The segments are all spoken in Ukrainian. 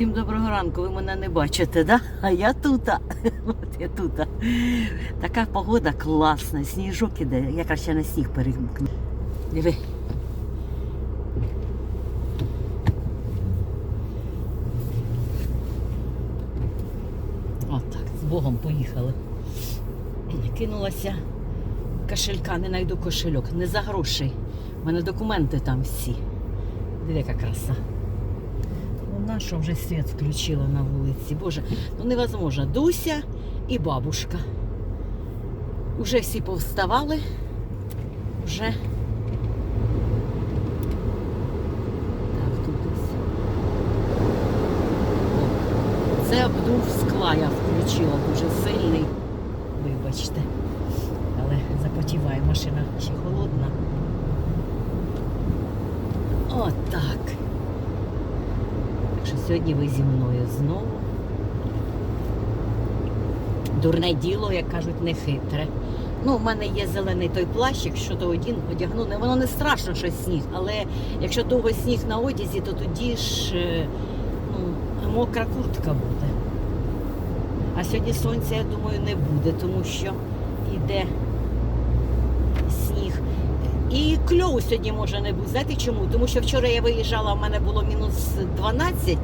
Всім доброго ранку, ви мене не бачите, да? А я тут. От я тут. Така погода класна, сніжок іде. Я краще на сніг перемкну. Диви. От так, з Богом поїхали. Кинулася кошелька, не знайду кошельок, не за грошей. У мене документи там всі. Диви, яка краса. Вона що вже світ включила на вулиці. Боже, ну невозможно. Дуся і бабушка. Уже всі повставали. Вже. Так, тут ось. Це обдув скла я включила дуже сильний. Вибачте. Але запотіває машина ще холодна. Отак. Так що сьогодні ви зі мною знову. Дурне діло, як кажуть, не хитре. Ну, у мене є зелений той плащ, якщо то один одягну, воно не страшно, що сніг, але якщо довго сніг на одязі, то тоді ж е, ну, мокра куртка буде. А сьогодні сонця, я думаю, не буде, тому що йде. І кльову сьогодні може не бути. Знаєте чому? Тому що вчора я виїжджала, в мене було мінус 12,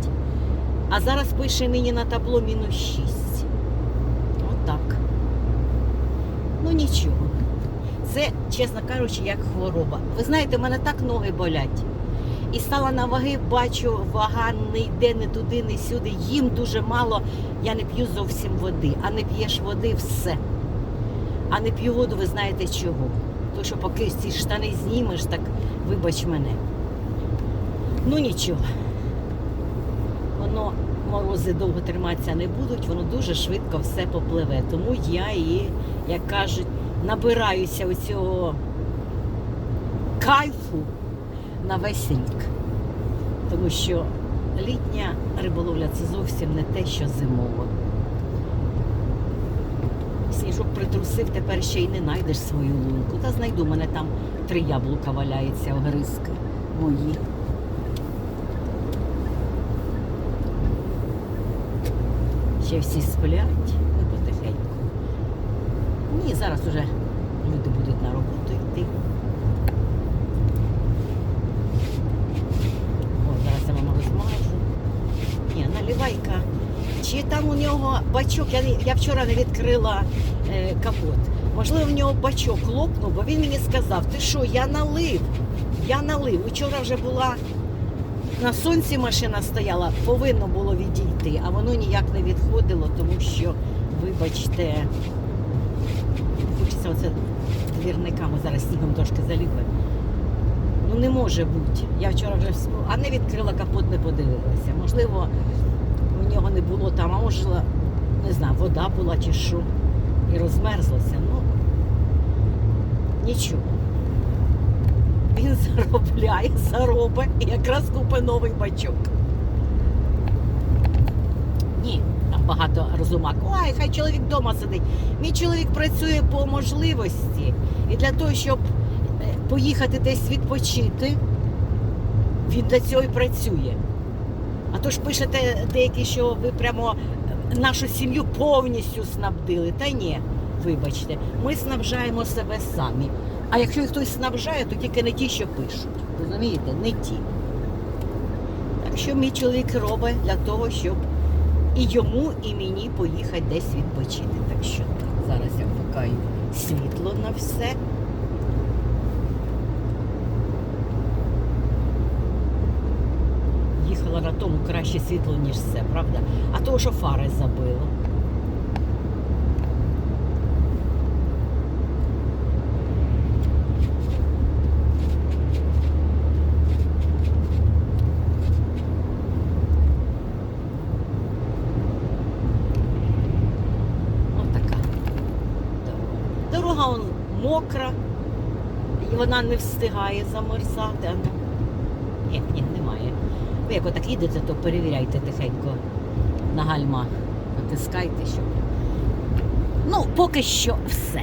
а зараз пише мені на табло мінус 6. Отак. Ну нічого. Це, чесно кажучи, як хвороба. Ви знаєте, в мене так ноги болять. І стала на ваги, бачу, вага не йде не туди, не сюди. Їм дуже мало, я не п'ю зовсім води. А не п'єш води все. А не п'ю воду, ви знаєте чого. То що поки ці штани знімеш, так вибач мене. Ну нічого. Воно морози довго триматися не будуть, воно дуже швидко все попливе. Тому я і, як кажуть, набираюся оцього кайфу на весь рік. Тому що літня риболовля це зовсім не те, що зимова. Сніжок притрусив, тепер ще й не знайдеш свою лунку. Та знайду, мене там три яблука валяється, огризки мої. Ще всі сплять, і потихеньку. Ні, зараз уже люди будуть на роботу йти. О, зараз я вам розмажу. Ні, наливайка. Чи там у нього бачок, я, я вчора не відкрила е, капот. Можливо, в нього бачок лопнув, бо він мені сказав, ти що, я налив, я налив. Вчора вже була на сонці машина стояла, повинно було відійти, а воно ніяк не відходило, тому що, вибачте, хочеться оце двірниками зараз снігом трошки заліпе. Ну не може бути. Я вчора вже а не відкрила капот, не подивилася. Можливо, у нього не було там, а може, не знаю, вода була чи що. І розмерзлося. Ну нічого. Він заробляє, заробить і якраз купить новий бачок. Ні, там багато розумак. Ой, хай чоловік вдома сидить. Мій чоловік працює по можливості. І для того, щоб е, поїхати десь відпочити, він для цього і працює. А то ж пишете деякі, що ви прямо нашу сім'ю повністю снабдили. Та ні, вибачте, ми снабжаємо себе самі. А якщо їх хтось снабжає, то тільки не ті, що пишуть. Розумієте? Не ті. Так що мій чоловік робить для того, щоб і йому, і мені поїхати десь відпочити. Так що так, зараз я вмикаю світло на все. Їхала тому краще світло, ніж все, правда? А того, що фари забило. Дорога. Мокра, вона не встигає замерзати. Ну. Ні, ні, немає. Ви як отак їдете, то перевіряйте тихенько на гальма. Натискайте, щоб. Ну, поки що все.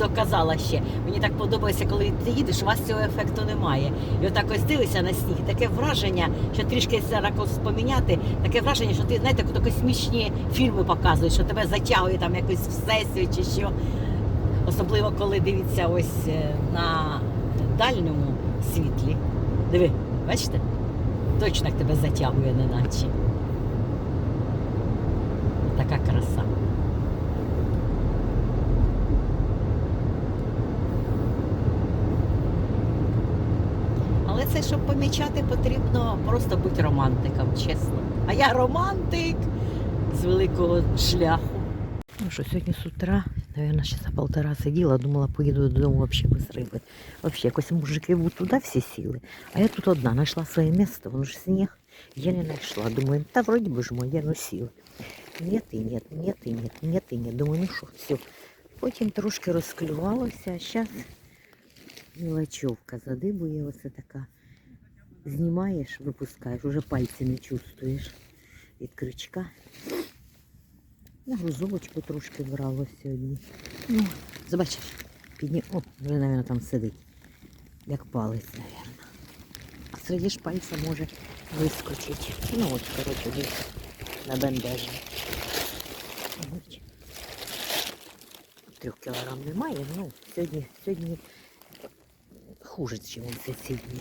доказала ще. Мені так подобається, коли ти їдеш, у вас цього ефекту немає. І отак ось дивишся на сніг, таке враження, що трішки ракурс поміняти, таке враження, що ти знаєте, то космічні фільми показують, що тебе затягує там якось всесвіт чи що. Особливо коли дивиться ось е, на дальньому світлі. Диви, бачите? Точно тебе затягує, неначе. Така краса. Але це, щоб помічати, потрібно просто бути романтиком, чесно. А я романтик з великого шляху. Ну що, сьогодні з утра, наверное, часа полтора сиділа, думала, поїду додому взагалі без риби. Взагалі, якось мужики вот туди всі сіли. А я тут одна знайшла своє місце, воно ж сніг. Я не знайшла. Думаю, та вроді би ж моє, ну сіла. Нет і нет, нет і нет, нет і нет. Думаю, ну що, все. Потім трошки розклювалося, а зараз мілочовка задибує, оце така. Знімаєш, випускаєш, уже пальці не чувствуєш від крючка. На грузовочку трошки брало сьогодні. Ну, побачиш, підні... О, вже, мабуть, там сидить. Як палець, мабуть. А серед ж пальця може вискочити. Ну от, коротше, десь на бендежі. Трьох кілограм немає, ну, сьогодні, сьогодні хуже, ніж це ці дні.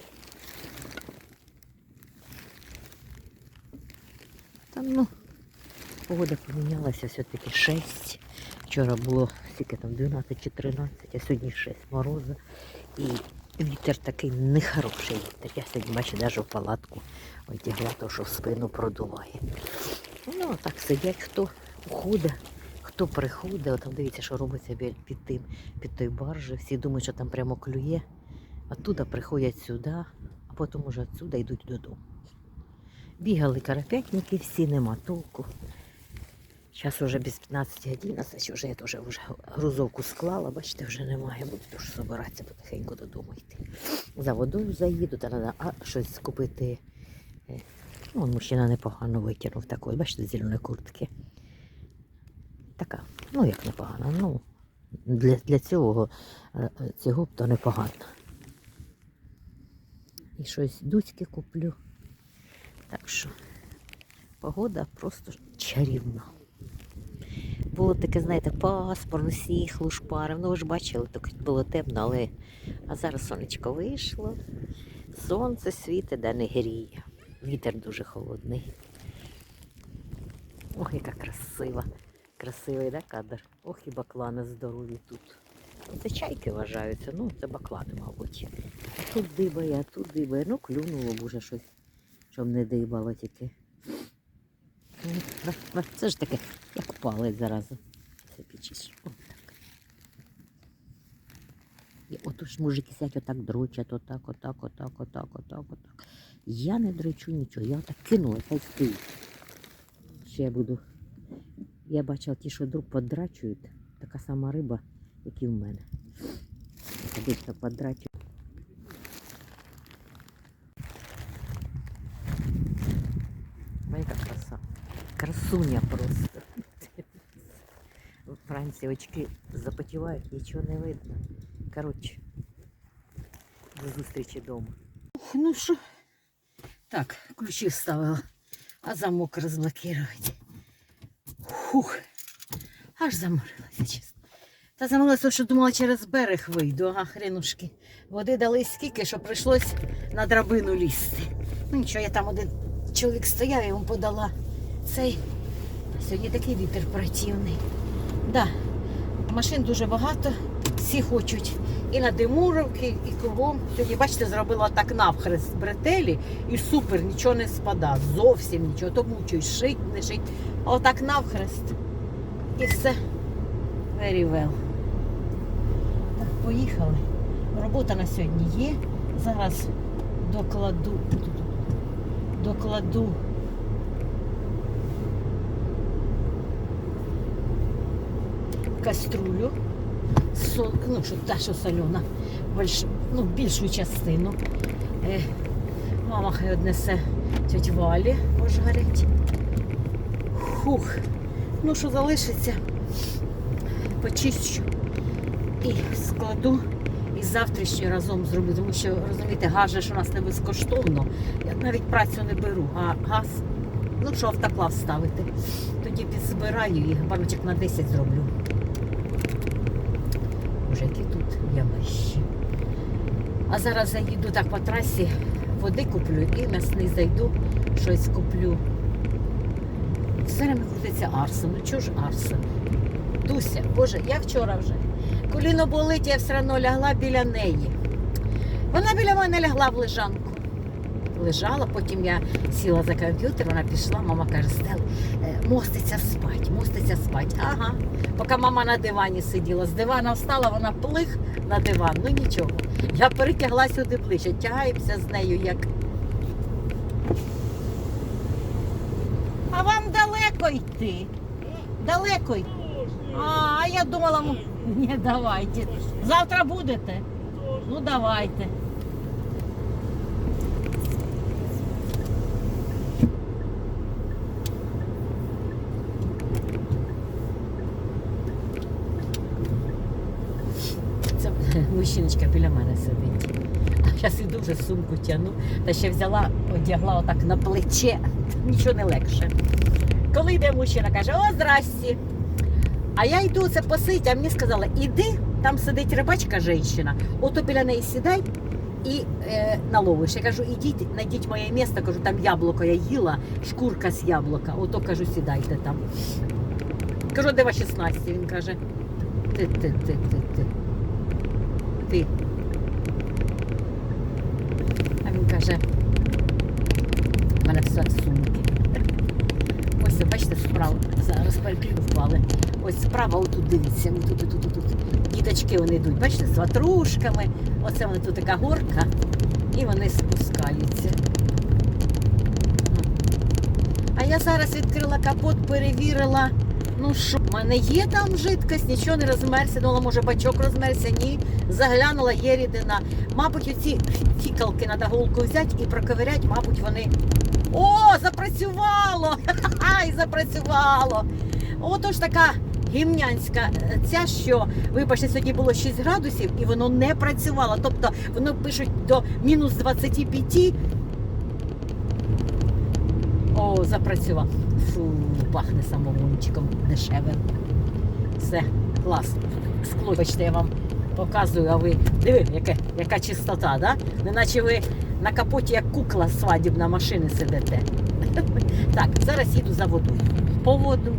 Там, ну, Погода помінялася все-таки 6. Вчора було скільки там 12 чи 13, а сьогодні 6 морозу. І вітер такий нехороший вітер. Я сьогодні бачу навіть в палатку одягла, то що в спину продуває. Ну, так сидять, хто уходить, хто приходить. Там дивіться, що робиться під тим, під той баржі. Всі думають, що там прямо клює. Оттуда приходять сюди, а потім уже отсюда йдуть додому. Бігали карапятники, всі нема толку. Зараз вже без 15 11, вже я теж вже грузовку склала, бачите, вже немає, буду теж збиратися потихеньку додому йти. За водою заїду, та треба щось купити. Е, Ну, мужчина непогано витягнув такої, бачите, зеленої куртки. Така, ну як непогано, ну для, для цього, е, цього б то непогано. І щось дуцьки куплю. Так що погода просто чарівна. Було таке, знаєте, пасмурно, сніг, лушпарив. Ну ви ж бачили, так було темно, але а зараз сонечко вийшло. Сонце світить, де не гріє. Вітер дуже холодний. Ох, яка красива. Красивий, да, кадр? Ох, і баклани здорові тут. Це чайки вважаються, ну це баклани, мабуть. А тут дибає, а тут дибає. Ну, клюнуло б щось, щоб не дибало тільки. Це ж таке, як палець зараза. Це пічиш. О, так. І мужики сядь отак дрочать, отак, отак, отак, отак, отак, отак. Я не дрочу нічого, я отак кинула, хай стоїть. Ще я буду. Я бачила ті, що друг подрачують, така сама риба, як і в мене. Обично подрачують. Яка краса. Красуня просто. Вранці очки запотівають, нічого не видно. Коротше, до зустрічі вдома. Ну що, так, ключі вставила, а замок розблокувати. Фух, аж заморилася, чесно. Та заморилася, що думала через берег вийду, ага, хренушки. Води дали стільки, що прийшлось на драбину лізти. Ну нічого, я там один чоловік стояв, я йому подала цей. Сьогодні такий вітер противний. Да, машин дуже багато, всі хочуть і на Димуровки, і кругом. Сьогодні, бачите, зробила так навхрест бретелі і супер, нічого не спада, зовсім нічого. То мучують, шить, не шить. А отак навхрест. І все. Very well. Так, поїхали. Робота на сьогодні є. Зараз докладу. Докладу. Каструлю. Сол, ну, що та, що солена, больш, ну, більшу частину. Е, мама хай однесе тьоть Валі, пожарить. Хух. Ну, що залишиться, почищу. і складу. І завтрашньо разом зроблю, тому що розумієте, газ ж у нас не безкоштовно. Я навіть працю не беру, а газ, ну що автоклав ставити. Тоді підзбираю і баночок на 10 зроблю. Боже, які тут ямищі. А зараз заїду так по трасі, води куплю і на сни зайду, щось куплю. Все время крутиться Арсен. Ну чого ж Арсен? Дуся, Боже, я вчора вже. Коліно болить, я все одно лягла біля неї. Вона біля мене лягла в лежанку. Лежала, потім я сіла за комп'ютер, вона пішла, мама каже, Стел, е, моститься спать, моститься спать. Ага. Поки мама на дивані сиділа, з дивана встала, вона плих на диван. Ну нічого. Я перетягла сюди ближче, тягаємося з нею як. А вам далеко йти? Далеко йти? А, я думала, ні, давайте. Завтра будете? Ну давайте. Це мужчиночка біля мене сидить. А зараз іду вже сумку тягну, та ще взяла, одягла отак на плече. Нічого не легше. Коли йде мужчина, каже, о, здрасті. А я йду це посидіть, а мені сказали, іди, там сидить рибачка жінка, ото біля неї сідай і е, наловиш. Я кажу, ідіть, знайдіть моє місце, кажу, там яблуко я їла, шкурка з яблука. Ото кажу, сідайте там. Кажу, де ваші снасті? Він каже, ти, ти, ти, ти, ти. А він каже, в мене все сумки. Ось, бачите, справа. Зараз переклю впали. Ось справа отут дивіться, отут, тут, тут, тут. Діточки вони йдуть, бачите, з ватрушками. Оце вони тут така горка, і вони спускаються. А я зараз відкрила капот, перевірила. Ну що, в мене є там жидкость, нічого не розмерся. Думала, може бачок розмерся. Ні. Заглянула, є рідина. Мабуть, оці фікалки треба голку взяти і проковиряти, мабуть, вони. О, запрацювало! Ай, запрацювало! Отож така гімнянська ця, що, вибачте, сьогодні було 6 градусів і воно не працювало. Тобто воно пишуть до мінус 25. О, запрацював. Фу, пахне самогончиком дешевим. Все, клас. Скло, бачите, я вам показую, а ви диви, яке, яка чистота, да? Неначе ви на капоті як кукла свадібна машини сидите. Так, зараз їду за водою. По воду.